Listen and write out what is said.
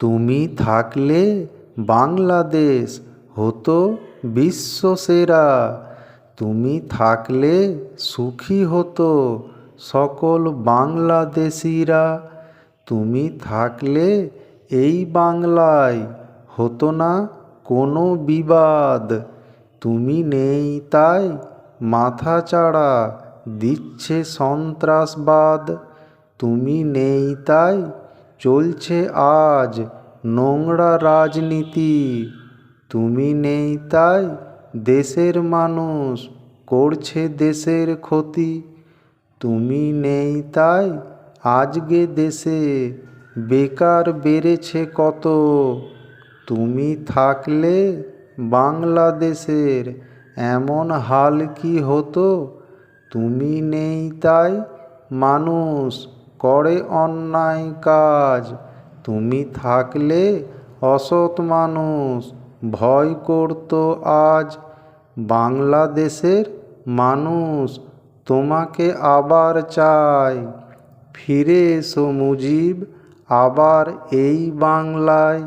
তুমি থাকলে বাংলাদেশ হতো বিশ্বসেরা তুমি থাকলে সুখী হতো সকল বাংলাদেশিরা। তুমি থাকলে এই বাংলায় হতো না কোনো বিবাদ। তুমি নেই তাই মাথাচাড়া দিচ্ছে সন্ত্রাসবাদ। তুমি নেই তাই চলছে আজ নোংরা রাজনীতি। তুমি নেই তাই দেশের মানুষ করছে দেশের ক্ষতি। তুমি নেই তাই আজকে দেশে বেকার বেড়েছে কত। তুমি থাকলে বাংলাদেশের এমন হাল কি হতো? তুমি নেই তাই মানুষ করে অন্যায় কাজ। তুমি থাকলে অসৎ মানুষ, ভয় করত আজ। বাংলাদেশের মানুষ তোমাকে আবার চাই ফিরে এসো মুজিব, আবার এই বাংলায়।